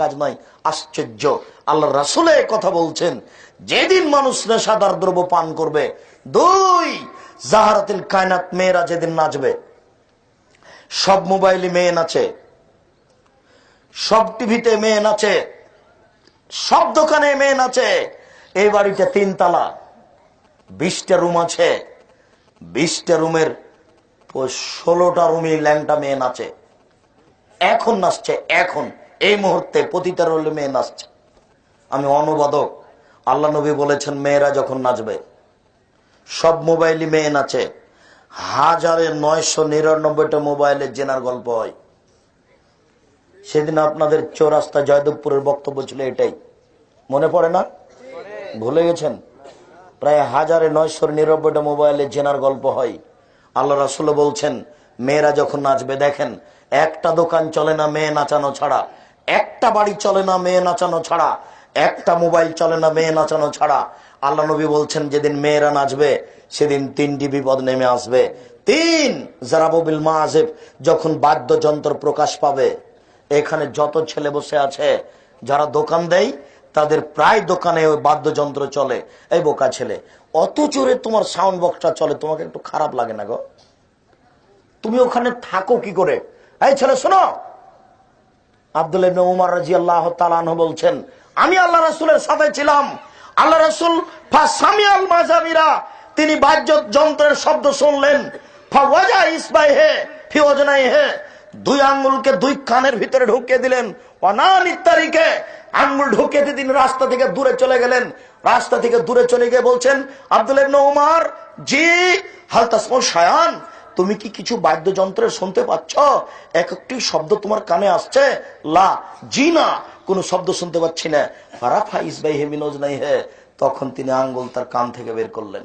কাজ নয় আশ্চর্য। আল্লাহ রাসুলে কথা বলছেন, যেদিন মানুষ নেশাদার দ্রব্য পান করবে, দুই জাহারাতিল কায়নাত মেয়েরা যেদিন নাচবে, সব মোবাইলে মেয়ে নাচে, সব টিভিতে মেয়ে নাচে, সব দোকানে মেয়ে নাচে, এই বাড়িতে তিনতলা, বিশটা রুম আছে, বিশটা রুমের ষোলোটা রুমে ল্যাংটা মেয়ে নাচে। এখন নাচছে, এখন। এই মুহূর্তে পতিতার হলে মেয়ে নাচছে। আমি অনুবাদক। আল্লাহ নবী বলেছেন, মেয়েরা যখন নাচবে, সব মোবাইলই মেয়ে নাচে। হাজারে নয়শো নিরানব্বইটা মোবাইলে জেনার গল্প হয়। সেদিন আপনাদের চৌরাস্তা জয়দেবপুরের বক্তব্য ছিল এটাই। মনে পড়ে না? ভুলে গেছেন? প্রায় হাজারে নয়শো নিরানব্বইটা মোবাইলে জেনার গল্প হয়। আল্লাহ রাসুল বলছেন, মেয়েরা যখন নাচবে, দেখেন, একটা দোকান চলে না মেয়ে নাচানো ছাড়া। একটা বাড়ি চলে না, মেয়ে নাচানো ছাড়া। একটা মোবাইল চলে না, মেয়ে নাচানো ছাড়া। আল্লাহ নবী বলছেন, যেদিন মেয়েরা নাচবে, সেদিন তিনটি বিপদ নেমে আসবে। তিন জারাবুল মাহাজেব, যখন বাদ্যযন্ত্র প্রকাশ পাবে, এখানে যত ছেলে বসে আছে, যারা দোকান দেয়, তাদের প্রায় দোকানে ওই বাদ্যযন্ত্র চলে, এই বোকা ছেলে। অত জোরে তোমার সাউন্ড বক্সটা চলে, তোমাকে একটু খারাপ লাগে না গো? তুমি ওখানে থাকো কি করে? এই ছেলে, শোনো! আব্দুল উমর রাজি আল্লাহ তালানহ বলছেন, আমি আল্লাহ রাসুলের সাথে ছিলাম। আল্লাহ তিনি বাদ্য যন্ত্রের শব্দ শুনলেন। ঢুকিয়ে দিলেন। অনান ইত্যাদিকে আঙ্গুল ঢুকিয়ে রাস্তা থেকে দূরে চলে গেলেন। রাস্তা থেকে দূরে চলে বলছেন, আব্দুল ইবনে জি তুমি কি কিছু বাদ্যযন্ত্রের শুনতে পাচ্ছ? এক একটি শব্দ তোমার কানে আসছে। লা, জি না, কোন শব্দ শুনতে পাচ্ছি না। মিনোজ নাই হে। তখন তিনি আঙ্গুল তার কান থেকে বের করলেন।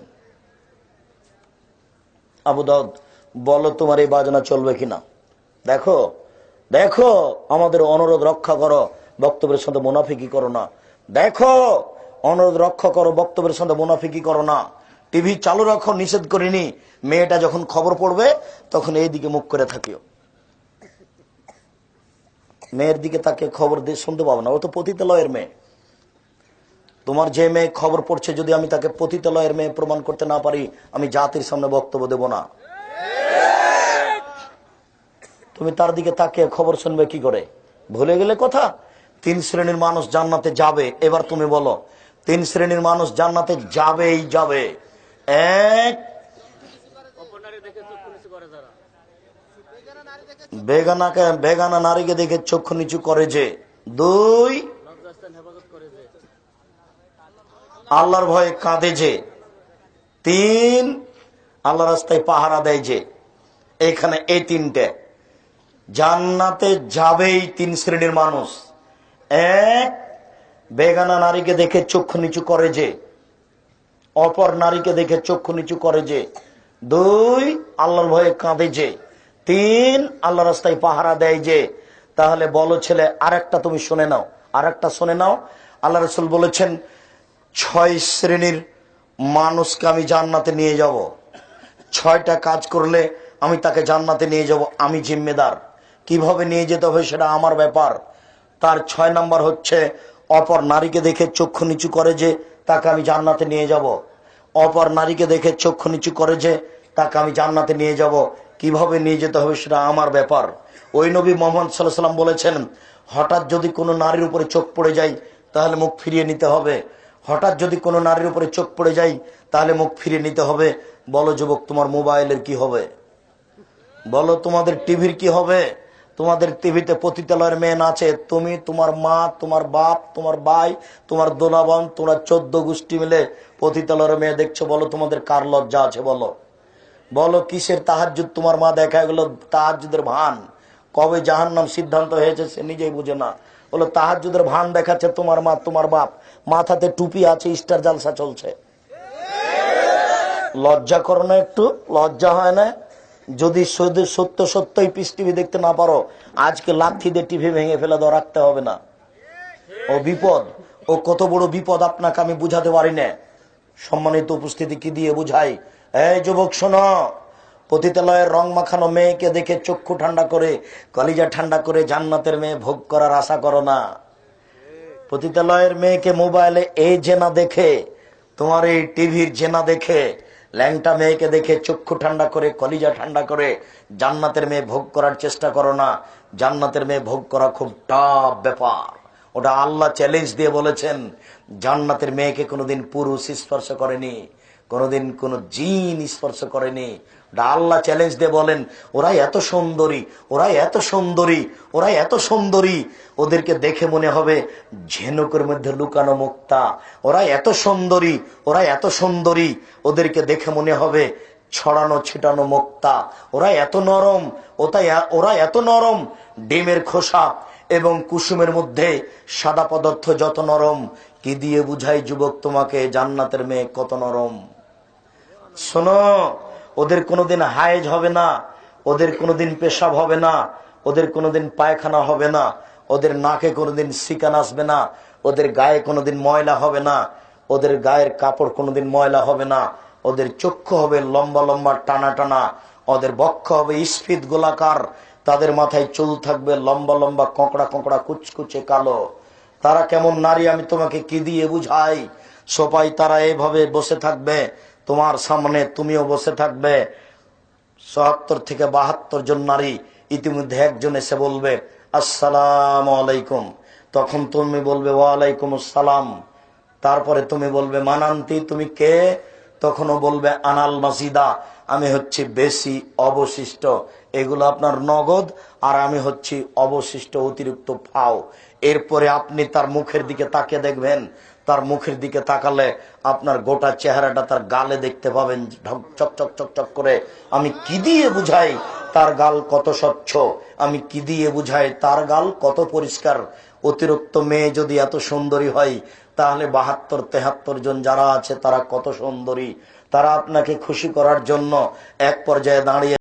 আবু দাউদ, বলো তোমার এই বাজনা চলবে কিনা? দেখো দেখো, আমাদের অনুরোধ রক্ষা করো, বক্তব্যের সাথে মুনাফিকি করো না। দেখো, অনুরোধ রক্ষা করো, বক্তব্যের সাথে মুনাফিকি করো না। টিভি চালু রাখো, নিষেধ করিনি। মেয়েটা যখন খবর পড়বে, তখন এই দিকে মুখ করে থাকিও। মেয়ের দিকে তাকে খবর দিয়ে শুনতে পাবো না। ও তো পতিতালয়ের মেয়ে। তোমার যে মেয়ে খবর পড়ছে, যদি আমি তাকে পতিতালয়ের মেয়ে প্রমাণ করতে না পারি, আমি জাতির সামনে বক্তব্য দেব না। তুমি তার দিকে তাকে খবর শুনবে কি করে? ভুলে গেলে কথা? তিন শ্রেণির মানুষ জান্নাতে যাবে। এবার তুমি বলো, তিন শ্রেণির মানুষ জান্নাতে যাবেই যাবে। এক। বেগানাকে, বেগানা নারীকে দেখে চক্ষু নিচু করে যে। দুই। আল্লাহর ভয়ে কাঁদে যে। তিন। আল্লাহ রাস্তায় পাহারা দেয় যে। এখানে এই তিনটে। জান্নাতে যাবেই তিন শ্রেণির মানুষ। এক। বেগানা নারীকে দেখে চক্ষু নিচু করে যে। অপর নারীকে দেখে চক্ষু নিচু করে যে, দুই, আল্লাহর ভয়ে কাঁদে যে, তিন আল্লাহ রাস্তায় পাহারা দেয় যে, তাহলে বলো ছেলে, আরেকটা তুমি শুনে নাও, আরেকটা শুনে নাও। আল্লাহ রসুল বলেছেন, ছয় শ্রেণির মানুষকে আমি জান্নাতে নিয়ে যাব। ছয়টা কাজ করলে আমি তাকে জান্নাতে নিয়ে যাব, আমি জিম্মেদার। কীভাবে নিয়ে যেতে হবে সেটা আমার ব্যাপার। তার ছয় নাম্বার হচ্ছে অপর নারীকে দেখে চক্ষু নিচু করে যে, তাকে আমি জান্নাতে নিয়ে যাব। অপর নারীকে দেখে চক্ষু নিচু করে যে, তাকে আমি জান্নাতে নিয়ে যাব। কীভাবে নিয়ে যেতে হবে সেটা আমার ব্যাপার। ওই নবী মোহাম্মদ সাল্লাহ সাল্লাম বলেছেন, হঠাৎ যদি কোনো নারীর উপরে চোখ পড়ে যায়, তাহলে মুখ ফিরিয়ে নিতে হবে। হঠাৎ যদি কোনো নারীর উপরে চোখ পড়ে যায়, তাহলে মুখ ফিরিয়ে নিতে হবে। বলো যুবক, তোমার মোবাইলের কি হবে? বলো তোমাদের টিভির কি হবে? তোমাদের টিভিতে পতিতালয়ের মেয়ে নাচে, তুমি, তোমার মা, তোমার বাপ, তোমার ভাই, তোমার দোলাবন তোমরা চোদ্দ গোষ্ঠী মিলে পতিতালয়ের মেয়ে দেখছ, বলো তোমাদের কার লজ্জা আছে, বলো। বলো কিসের তাহাজুদ তোমার মা দেখা গেল তাহাজুদের ভান? কবে জাহান নাম সিদ্ধান্ত হয়েছে সে নিজেই বুঝে না। বলো তাহাজুদের ভান দেখাচ্ছে তোমার মা, তোমার বাপ। মাথাতে টুপি আছে স্টার জালসা চলছে। লজ্জা করো না একটু, লজ্জা হয় না। যদি সত্য সত্যই পিস টিভি দেখতে না পারো, আজকে লাথি দিয়ে টিভি ভেঙে ফেলে দাও, রাখতে হবে না। ও বিপদ, ও কত বড় বিপদ আপনাকে আমি বুঝাতে পারি না। সম্মানিত উপস্থিতি কি দিয়ে বুঝাই? এই যুবক, শোনো। পতিতালয়ের রং মাখানো মেয়েকে দেখে চক্ষু ঠান্ডা করে, কলিজা ঠান্ডা করে জান্নাতের মেয়ে ভোগ করার আশা করো না। পতিতালয়ের মেয়েকে মোবাইলে এই জেনা দেখে, তোমার এই টিভির জেনা দেখে ল্যাংটা মেয়েকে দেখে চক্ষু ঠান্ডা করে, কলিজা ঠান্ডা করে জান্নাতের মেয়ে ভোগ করার চেষ্টা করো না। জান্নাতের মেয়ে ভোগ করা খুব টাফ ব্যাপার। ওটা আল্লাহ চ্যালেঞ্জ দিয়ে বলেছেন, জান্নাতের মেয়েকে কোনোদিন পুরুষ স্পর্শ করেনি। কোনোদিন কোনো জিন স্পর্শ করেনি। ওটা আল্লাহ চ্যালেঞ্জ দিয়ে বলেন ওরা এত সুন্দরী ওরা এত সুন্দরী ওরা এত সুন্দরী। ওদেরকে দেখে মনে হবে ঝেনুকের মধ্যে লুকানো মুক্তা। ওরা এত সুন্দরী ওরা এত সুন্দরী। ওদেরকে দেখে মনে হবে ছড়ানো ছিটানো মুক্তা। ওরা এত নরম ওটাই ওরা এত নরম। ডিমের খোসা এবং কুসুমের মধ্যে সাদা পদার্থ যত নরম। কি দিয়ে বুঝাই যুবক তোমাকে জান্নাতের মেয়ে কত নরম? শোনো, ওদের কোনোদিন হায়েজ হবে না, ওদের কোনোদিন পেশাব হবে না, ওদের কোনোদিন পায়খানা হবে না, ওদের নাকে কোনোদিন সিকান আসবে না, ওদের গায়ে কোনোদিন ময়লা হবে না, ওদের গায়ের কাপড় কোনোদিন ময়লা হবে না, ওদের চক্ষু হবে লম্বা লম্বা টানা টানা, ওদের বক্ষ হবে স্ফীত গোলাকার, তাদের মাথায় চুল থাকবে লম্বা লম্বা কঁকড়া কঁকড়া কুচকুচে কালো। তারা কেমন নারী, আমি তোমাকে কি দিয়ে বুঝাই? সোপাই তারা এভাবে বসে থাকবে তোমার সামনে তুমিও বসে থাকবে। চুয়াত্তর থেকে বাহাত্তর জন নারী ইতিমধ্যে একজন এসে বলবে, আসসালাম আলাইকুম। তখন তুমি বলবে ওয়ালাইকুম আসসালাম তারপরে তুমি বলবে, মানান্তি, তুমি কে? তখনও বলবে, আনাল মাসিদা, আমি হচ্ছি বেশি অবশিষ্ট। এগুলো আপনার নগদ, আর আমি হচ্ছি অবশিষ্ট অতিরিক্ত ফাও। এরপরে আপনি তার মুখের দিকে তাকিয়ে দেখবেন। তার মুখের দিকে তাকালে আপনার গোটা চেহারাটা তার গালে দেখতে পাবেন। ঢক- চকচক চকচক করে। আমি কি দিয়ে বুঝাই তার গাল কত স্বচ্ছ? আমি কি দিয়ে বুঝাই তার গাল কত পরিষ্কার? অতিরিক্ত মেয়ে যদি এত সুন্দরী হয়, তাহলে বাহাত্তর, তেহাত্তর জন যারা আছে তারা কত সুন্দরী? তারা আপনাকে খুশি করার জন্য এক পর্যায়ে দাঁড়িয়ে